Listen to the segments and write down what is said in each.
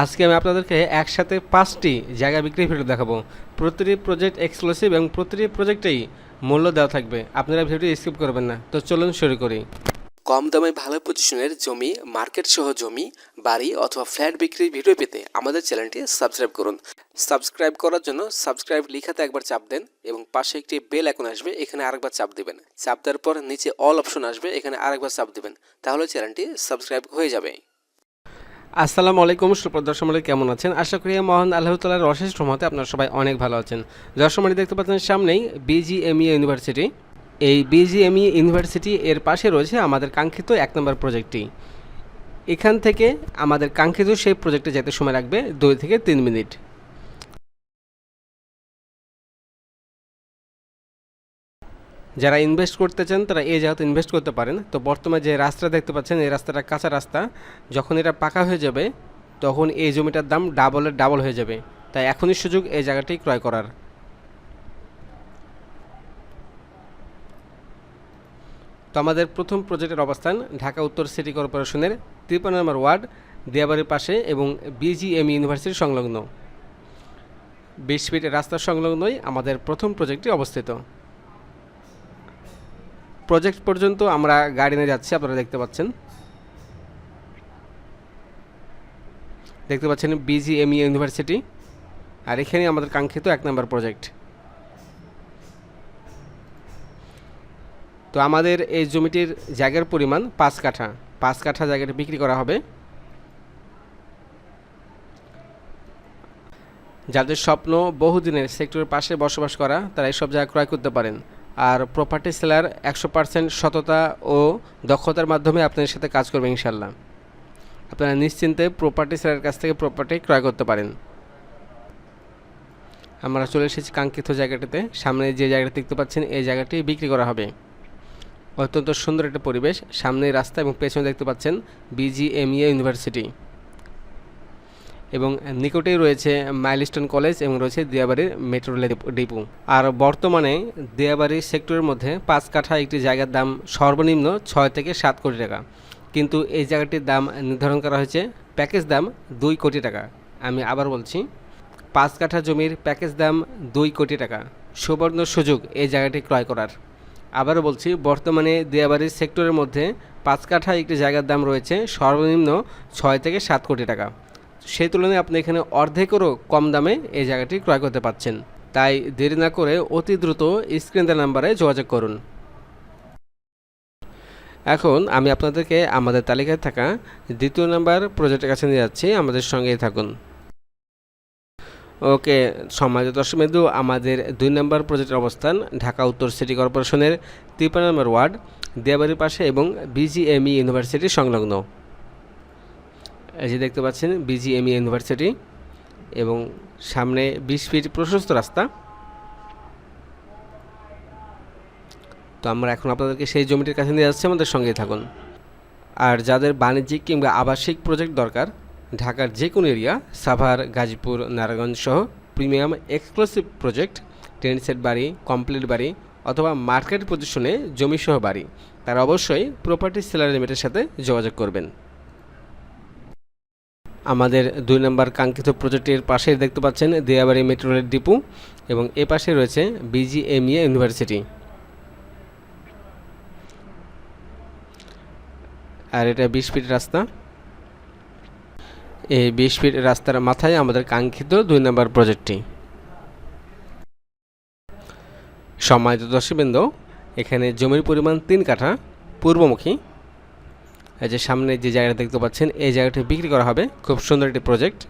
আজকে আমি আপনাদেরকে একসাথে পাঁচটি জায়গা বিক্রি ভিডিও দেখাবো। প্রতিটি প্রজেক্ট এক্সক্লুসিভ এবং প্রতিটি প্রজেক্টেই মূল্য দেওয়া থাকবে। আপনারা ভিডিও স্কিপ করবেন না। তো চলুন শুরু করি। কম দামে ভালো পজিশনের জমি মার্কেট সহ জমি, বাড়ি অথবা ফ্ল্যাট বিক্রির ভিডিও পেতে আমাদের চ্যানেলটি সাবস্ক্রাইব করুন। সাবস্ক্রাইব করার জন্য সাবস্ক্রাইব লিখাতে একবার চাপ দেন এবং পাশে একটি বেল এখন আসবে, এখানে আরেকবার চাপ দেবেন। চাপ দেওয়ার পর নিচে অল অপশন আসবে, এখানে আরেকবার চাপ দেবেন। তাহলে চ্যানেলটি সাবস্ক্রাইব হয়ে যাবে। আসসালামু আলাইকুম সুপ্রদর্শমণি কেমন আছেন? আশা করি মহান আল্লাহ তালার অশেষ রহমতে আপনারা সবাই অনেক ভালো আছেন। দর্শকমণি দেখতে পাচ্ছেন সামনেই বিজিএমই ইউনিভার্সিটি। এই বিজিএমই ইউনিভার্সিটি এর পাশে রয়েছে আমাদের কাঙ্ক্ষিত এক নম্বর প্রজেক্টটি। এখান থেকে আমাদের কাঙ্ক্ষিত সেই প্রজেক্টে যেতে সময় লাগবে দুই থেকে তিন মিনিট। যারা ইনভেস্ট করতে চান, তারা এই জায়গাতে ইনভেস্ট করতে পারেন। তো বর্তমানে যে রাস্তা দেখতে পাচ্ছেন, এই রাস্তাটা কাঁচা রাস্তা। যখন এটা পাকা হয়ে যাবে, তখন এই জমিটার দাম ডাবলের ডাবল হয়ে যাবে। তাই এখনই সুযোগ এই জায়গাটি ক্রয় করার। তো আমাদের প্রথম প্রজেক্টের অবস্থান, ঢাকা উত্তর সিটি কর্পোরেশনের তিরপান্ন নম্বর ওয়ার্ড, দিয়াবাড়ির পাশে এবং বিজিএম ইউনিভার্সিটির সংলগ্ন। বিশ ফিট রাস্তার সংলগ্নই আমাদের প্রথম প্রজেক্টটি অবস্থিত। প্রজেক্ট পর্যন্ত আমরা গাড়ি নিয়ে যাচ্ছি, আপনারা দেখতে পাচ্ছেন। দেখতে পাচ্ছেন বিজিএমই ইউনিভার্সিটি আর এখানেই আমাদের কাঙ্ক্ষিত এক নম্বর প্রজেক্ট। তো আমাদের এই জমিটির জায়গার পরিমাণ পাঁচ কাঠা। পাঁচ কাঠা জায়গাটি বিক্রি করা হবে। যাদের স্বপ্ন বহুদিনের সেক্টরের পাশে বসবাস করা, তারা এইসব জায়গা ক্রয় করতে পারেন। আর প্রপার্টি সেলার একশো পার্সেন্ট সততা ও দক্ষতার মাধ্যমে আপনাদের সাথে কাজ করবে ইনশাল্লাহ আপনারা নিশ্চিন্তে প্রপার্টি সেলারের কাছ থেকে প্রপার্টি ক্রয় করতে পারেন। আমরা চলে এসেছি কাঙ্ক্ষিত জায়গাটিতে। সামনে যে জায়গাটি দেখতে পাচ্ছেন, এই জায়গাটি বিক্রি করা হবে। অত্যন্ত সুন্দর একটা পরিবেশ। সামনে রাস্তা এবং পেছনে দেখতে পাচ্ছেন বিজিএমইএ ইউনিভার্সিটি এবং নিকটেই রয়েছে মাইলস্টোন কলেজ এবং রয়েছে দিয়াবাড়ির মেট্রো রেল ডিপো। আর বর্তমানে দিয়াবাড়ি সেক্টরের মধ্যে পাঁচ কাঠা একটি জায়গার দাম সর্বনিম্ন ছয় থেকে সাত কোটি টাকা। কিন্তু এই জায়গাটির দাম নির্ধারণ করা হয়েছে প্যাকেজ দাম দুই কোটি টাকা। আমি আবার বলছি, পাঁচ কাঠা জমির প্যাকেজ দাম দুই কোটি টাকা। সুবর্ণ সুযোগ এই জায়গাটি ক্রয় করার। আবারও বলছি, বর্তমানে দিয়াবাড়ির সেক্টরের মধ্যে পাঁচ কাঠা একটি জায়গার দাম রয়েছে সর্বনিম্ন ছয় থেকে সাত কোটি টাকা। সেই তুলনায় আপনি এখানে অর্ধেকেরও কম দামে এই জায়গাটি ক্রয় করতে পাচ্ছেন। তাই দেরি না করে অতি দ্রুত স্ক্রিন দেওয়া নাম্বারে যোগাযোগ করুন। এখন আমি আপনাদেরকে আমাদের তালিকায় থাকা দ্বিতীয় নাম্বার প্রজেক্টের কাছে নিয়ে যাচ্ছি। আমাদের সঙ্গেই থাকুন। ওকে সমাজ দর্শক বিন্দু আমাদের দুই নম্বর প্রজেক্টের অবস্থান ঢাকা উত্তর সিটি কর্পোরেশনের তিপ্পান্ন নম্বর ওয়ার্ড, দেয়াবাড়ির পাশে এবং বিজিএমই ইউনিভার্সিটির সংলগ্ন। এই যে দেখতে পাচ্ছেন বিজিএমই ইউনিভার্সিটি এবং সামনে বিশ ফিট প্রশস্ত রাস্তা। তো আমরা এখন আপনাদেরকে সেই জমিটির কাছে নিয়ে যাচ্ছি, আমাদের সঙ্গেই থাকুন। আর যাদের বাণিজ্যিক কিংবা আবাসিক প্রজেক্ট দরকার, ঢাকার যে কোনো এরিয়া সাভার, গাজীপুর নারায়ণগঞ্জ সহ premium exclusive project tent set বাড়ি কমপ্লিট বাড়ি অথবা মার্কেট পজিশনে জমিসহ বাড়ি, তারা অবশ্যই প্রপার্টি সেলার লিমিটের সাথে যোগাযোগ করবেন। আমাদের দুই নম্বর কাঙ্ক্ষিত প্রজেক্টের পাশে দেখতে পাচ্ছেন দিয়াবাড়ি মেট্রো রেল ডিপো এবং এ পাশে রয়েছে বিজিএমইএ ইউনিভার্সিটি। আর এটা বিশ ফিট রাস্তা। এই বিশ ফিট রাস্তার মাথায় আমাদের কাঙ্ক্ষিত দুই নম্বর প্রজেক্টটি। সম্মানিত দর্শকবৃন্দ, এখানে জমির পরিমাণ তিন কাঠা, পূর্বমুখী। যে সামনে যে জায়গাটা দেখতে পাচ্ছেন, এই জায়গাটি বিক্রি করা হবে। খুব সুন্দর একটি প্রজেক্ট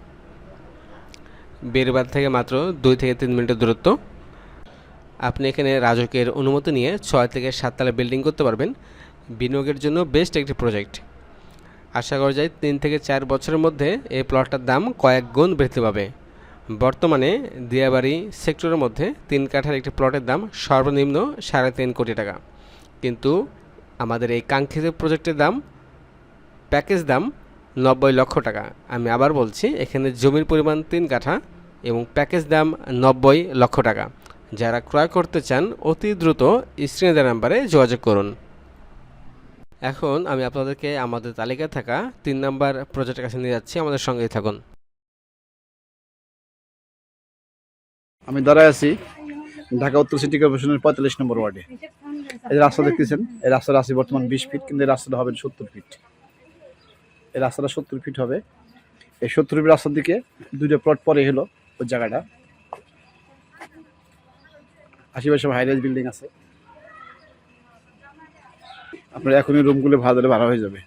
বেরবাদ থেকে মাত্র দুই থেকে তিন মিনিটের দূরত্ব। আপনি এখানে রাজকের অনুমতি নিয়ে ছয় থেকে সাততলা বিল্ডিং করতে পারবেন। বিনিয়োগের জন্য বেস্ট একটি প্রজেক্ট আশা করা যায় তিন থেকে চার বছরের মধ্যে এই প্লটটার দাম কয়েক গুণ বৃদ্ধি পাবে। বর্তমানে দিয়াবাড়ি সেক্টরের মধ্যে তিন কাঠার একটি প্লটের দাম সর্বনিম্ন সাড়ে তিন কোটি টাকা। কিন্তু আমাদের এই কাঙ্ক্ষিত প্রজেক্টের দাম প্যাকেজ দাম নব্বই লক্ষ টাকা। আমি আবার বলছি, এখানে জমির পরিমাণ তিন কাঠা এবং প্যাকেজ দাম নব্বই লক্ষ টাকা। যারা ক্রয় করতে চান, অতি দ্রুত স্ক্রিনে নাম্বারে যোগাযোগ করুন। এখন আমি আপনাদেরকে আমাদের তালিকায় থাকা তিন নাম্বার প্রজেক্টের কাছে নিয়ে যাচ্ছি। আমাদের সঙ্গেই থাকুন। আমি দাঁড়ায় আছি ঢাকা উত্তর সিটি কর্পোরেশনের পঁয়তাল্লিশ নম্বর ওয়ার্ডে। এই রাস্তা দেখতেছেন, এই রাস্তার আছে বর্তমান বিশ ফিট কিন্তু এই রাস্তাটা হবে সত্তর ফিট এই রাস্তাটা সত্তর ফিট হবে। এই সত্তর ফিট রাস্তার দিকে দুইটা প্লট পরে হলো ওই জায়গাটা। আশেপাশে হাই রাইজ বিল্ডিং আছে। আপনার এখনই রুমগুলো ভাড়া দিলে ভাড়া হয়ে যাবে।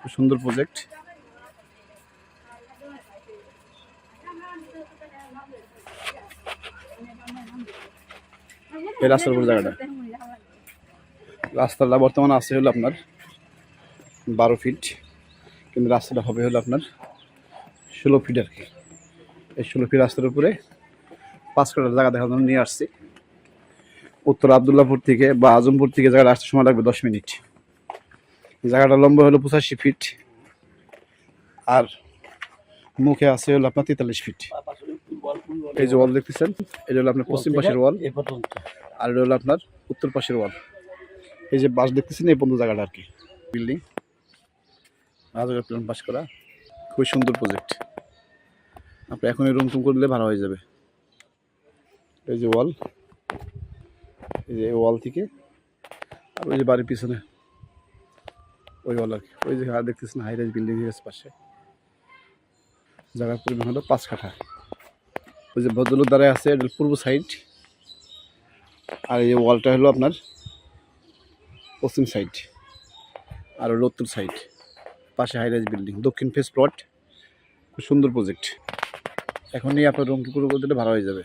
খুব সুন্দর প্রজেক্ট এই রাস্তার উপর জায়গাটা। রাস্তাটা বর্তমানে আছে হলো আপনার বারো ফিট কিন্তু রাস্তাটা হবে হলো আপনার ষোলো ফিট আর কি। এই ষোলো ফিট রাস্তার উপরে পাঁচ কাটার জায়গা দেখার জন্য নিয়ে আসছি। উত্তর আবদুল্লাপুর থেকে বা আজমপুর থেকে জায়গাটা আসতে সময় লাগবে দশ মিনিট। জায়গাটা লম্বা হলো পঁচাশি ফিট আর মুখে আছে হলো আপনার তেতাল্লিশ ফিট এই যে ওয়াল দেখতেছেন এটা হলো আপনার পশ্চিম পাশের ওয়াল আর এটা হলো আপনার উত্তর পাশের ওয়াল এই যে বাস দেখতেছেন এই পর্যন্ত জায়গাটা আর কি। বিল্ডিং রাজাকার প্ল্যান পাস করা খুবই সুন্দর প্রজেক্ট আপনি এখন রুম টুম করলে ভালো হয়ে যাবে। এই যে ওয়াল এই যে ওয়াল থেকে, আর ওই যে বাড়ির পিছনে, ওই ওয়াল আর কি। ওই যে আর দেখতেছেন হাই রাইজ বিল্ডিং এর পাশে। জায়গার পরিমাণ হলো পাঁচ কাঠা। ওই যে ভদ্রলোক দাঁড়ায় আছে এটা পূর্ব সাইড আর এই ওয়ালটা হলো আপনার পশ্চিম সাইড আর হলো সাইড পাশে হাইরাইজ বিল্ডিং দক্ষিণ ফেস প্লট খুব সুন্দর প্রজেক্ট এখনই আপনার রুম পুরো করে দিলে ভালো হয়ে যাবে।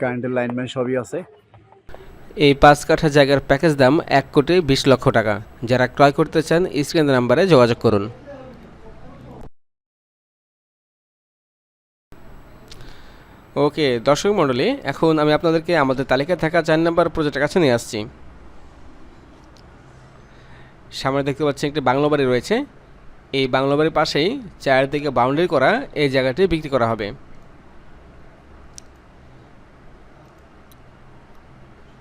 কারেন্টের লাইনম্যান সবই আছে। এই পাঁচ কাঠা জায়গার প্যাকেজ দাম এক কোটি বিশ লক্ষ টাকা। যারা ক্রয় করতে চান স্ক্রিন নাম্বারে যোগাযোগ করুন। ওকে, দর্শক মণ্ডলী, এখন আমি আপনাদেরকে আমাদের তালিকায় থাকা চার নাম্বার প্রজেক্টের কাছে নিয়ে আসছি। সামনে দেখতে পাচ্ছেন একটি বাংলো বাড়ি রয়েছে। এই বাংলো বাড়ির পাশেই চারিদিকে বাউন্ডারি করা এই জায়গাটি বিক্রি করা হবে।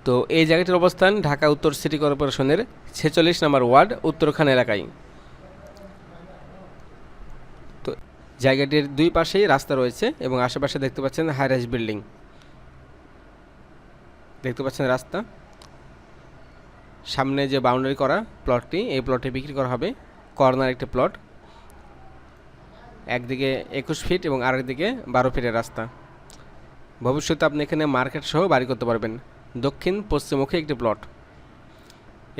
তো এই জায়গাটির অবস্থান ঢাকা উত্তর সিটি কর্পোরেশনের ছেচল্লিশ নম্বর ওয়ার্ড, উত্তরখান এলাকায় তো জায়গাটির দুই পাশেই রাস্তা রয়েছে এবং আশেপাশে দেখতে পাচ্ছেন হাইরাইজ বিল্ডিং দেখতে পাচ্ছেন রাস্তা। সামনে যে বাউন্ডারি করা প্লটটি এই প্লটে বিক্রি করা হবে। কর্নার একটি প্লট একদিকে একুশ ফিট এবং আরেকদিকে বারো ফিটের রাস্তা। ভবিষ্যতে আপনি এখানে মার্কেট সহ বাড়ি করতে পারবেন। দক্ষিণ, পশ্চিমমুখী একটি প্লট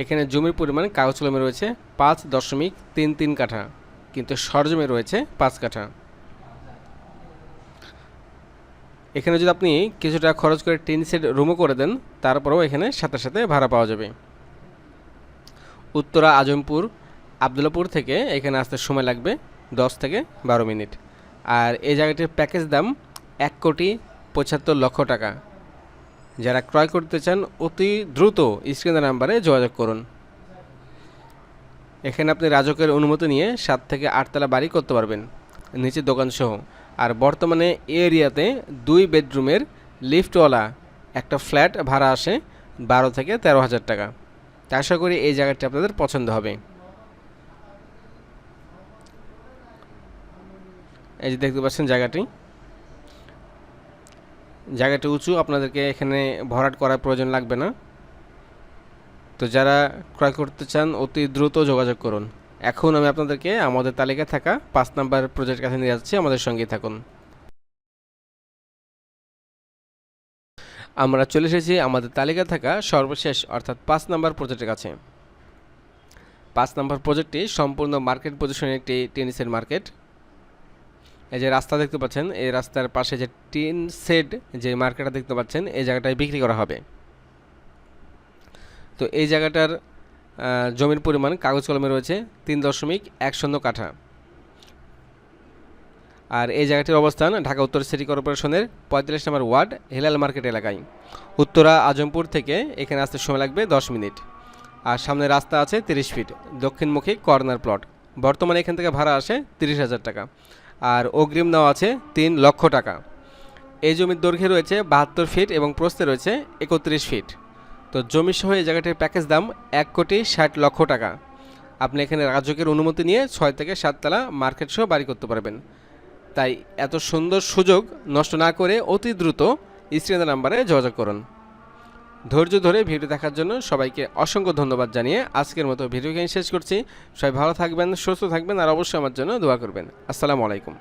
এখানে জমির পরিমাণ কাগজ কলমে রয়েছে পাঁচ দশমিক তিন তিন কাঠা। কিন্তু সরজমে রয়েছে পাঁচ কাঠা। এখানে যদি আপনি কিছুটা খরচ করে টিন সেট রুমও করে দেন, তারপরেও এখানে সাথে সাথে ভাড়া পাওয়া যাবে। উত্তরা আজমপুর, আবদুল্লাপুর থেকে এখানে আসতে সময় লাগবে দশ থেকে বারো মিনিট। আর এই জায়গাটির প্যাকেজ দাম এক কোটি পঁচাত্তর লক্ষ টাকা। যারা ক্রয় করতে চান, অতি দ্রুত স্ক্রিনের নাম্বারে যোগাযোগ করুন। এখানে আপনি রাজকের অনুমতি নিয়ে সাত থেকে আটতলা বাড়ি করতে পারবেন, নিচে দোকানসহ। আর বর্তমানে এই এরিয়াতে দুই বেডরুমের লিফটওয়ালা একটা ফ্ল্যাট ভাড়া আসে বারো থেকে তেরো হাজার টাকা। আশা করি এই জায়গাটি আপনাদের পছন্দ হবে। এই যে দেখতে পাচ্ছেন জায়গাটি। জায়গাটি উঁচু, আপনাদেরকে এখানে ভরাট করার প্রয়োজন লাগবে না। তো যারা ক্রয় করতে চান, অতি দ্রুত যোগাযোগ করুন। এখন আমি আপনাদেরকে আমাদের তালিকায় থাকা পাঁচ নাম্বার প্রজেক্ট কাছে নিয়ে যাচ্ছি, আমাদের সঙ্গেই থাকুন। আমরা চলে এসেছি আমাদের তালিকায় থাকা সর্বশেষ, অর্থাৎ পাঁচ নাম্বার প্রজেক্টের কাছে। পাঁচ নাম্বার প্রজেক্টটি সম্পূর্ণ মার্কেট পজিশনের একটি টেনিসের মার্কেট। এই যে রাস্তা দেখতে পাচ্ছেন, এই রাস্তার পাশে যে টিন সেড যে মার্কেটটা দেখতে পাচ্ছেন, এই জায়গাটায় বিক্রি করা হবে। তো এই জায়গাটার জমির পরিমাণ কাগজ কলমে রয়েছে তিন দশমিক এক শূন্য কাঠা। আর এই জায়গাটির অবস্থান ঢাকা উত্তর সিটি কর্পোরেশনের পঁয়তাল্লিশ নম্বর ওয়ার্ড হেলাল মার্কেট এলাকায়। উত্তরা আজমপুর থেকে এখানে আসতে সময় লাগবে দশ মিনিট। আর সামনে রাস্তা আছে তিরিশ ফিট, দক্ষিণমুখী কর্নার প্লট। বর্তমানে এখান থেকে ভাড়া আসে তিরিশ হাজার টাকা। আর অগ্রিম নেওয়া আছে তিন লক্ষ টাকা। এই জমির দৈর্ঘ্যে রয়েছে বাহাত্তর ফিট এবং প্রস্থে রয়েছে একত্রিশ ফিট। তো জমি সহ এই জায়গাটির প্যাকেজ দাম এক কোটি ষাট লক্ষ টাকা। আপনি এখানে রাজকের অনুমতি নিয়ে ছয় থেকে সাততলা মার্কেট সহ বাড়ি করতে পারবেন। তাই এত সুন্দর সুযোগ নষ্ট না করে অতি দ্রুত স্ক্রিনের নাম্বারে যোগাযোগ করুন। ধৈর্য ধরে ভিডিও দেখার জন্য সবাইকে অসংখ্য ধন্যবাদ জানিয়ে আজকের মতো ভিডিওকে শেষ করছি। সবাই ভালো থাকবেন, সুস্থ থাকবেন, আর অবশ্যই আমার জন্য দোয়া করবেন। আসসালামু আলাইকুম।